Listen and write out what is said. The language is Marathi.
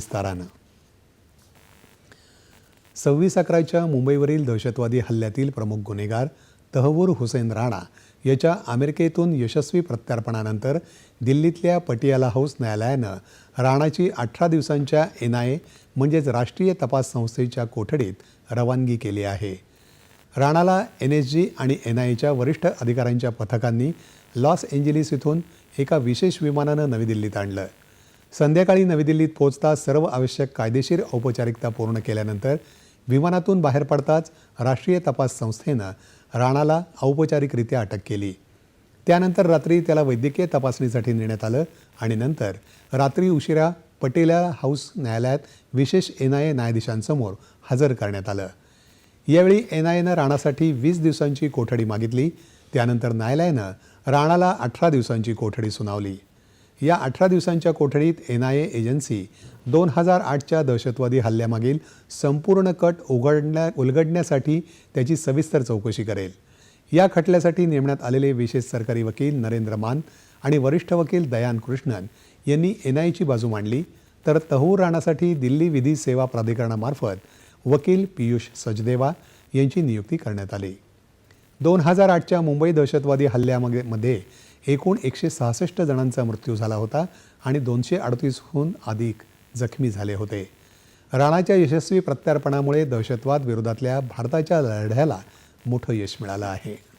विस्तारानं सव्वीस अकराच्या मुंबईवरील दहशतवादी हल्ल्यातील प्रमुख गुन्हेगार तहवूर हुसेन राणा याच्या अमेरिकेतून यशस्वी प्रत्यार्पणानंतर दिल्लीतल्या पटियाला हाऊस न्यायालयानं राणाची अठरा दिवसांच्या एन आय ए म्हणजेच राष्ट्रीय तपास संस्थेच्या कोठडीत रवानगी केली आहे. राणाला एन एस जी आणि एन आय एच्या वरिष्ठ अधिकाऱ्यांच्या पथकांनी लॉस एंजेलिस इथून एका विशेष विमानानं नवी दिल्लीत आणलं. संध्याकाळी नवी दिल्लीत पोहोचता सर्व आवश्यक कायदेशीर औपचारिकता पूर्ण केल्यानंतर विमानातून बाहेर पडताच राष्ट्रीय तपास संस्थेनं राणाला औपचारिकरित्या अटक केली. त्यानंतर रात्री त्याला वैद्यकीय तपासणीसाठी नेण्यात आलं आणि नंतर रात्री उशिरा पटेला हाऊस न्यायालयात विशेष एन आय ए न्यायाधीशांसमोर हजर करण्यात आलं. यावेळी एन आय एनं राणासाठी वीस दिवसांची कोठडी मागितली. त्यानंतर न्यायालयानं राणाला अठरा दिवसांची कोठडी सुनावली. या अठरा दिवसांच्या कोठडीत एन आय ए एजन्सी दोन हजार आठच्या दहशतवादी हल्ल्यामागील संपूर्ण कट उघडण्या उलगडण्यासाठी त्याची सविस्तर चौकशी करेल. या खटल्यासाठी नेमण्यात आलेले विशेष सरकारी वकील नरेंद्र मान आणि वरिष्ठ वकील दयान कृष्णन यांनी एन आय एची बाजू मांडली. तर तहूर राणासाठी दिल्ली विधी सेवा प्राधिकरणामार्फत वकील पियुष सचदेवा यांची नियुक्ती करण्यात आली. दोन हजार आठच्या मुंबई दहशतवादी हल्ल्यामध्ये मध्ये एकूण एकशे सहासष्ट जणांचा मृत्यू झाला होता आणि दोनशे अडतीसहून अधिक जखमी झाले होते. राणाच्या यशस्वी प्रत्यार्पणामुळे दहशतवाद विरोधातल्या भारताच्या लढ्याला मोठं यश मिळालं आहे.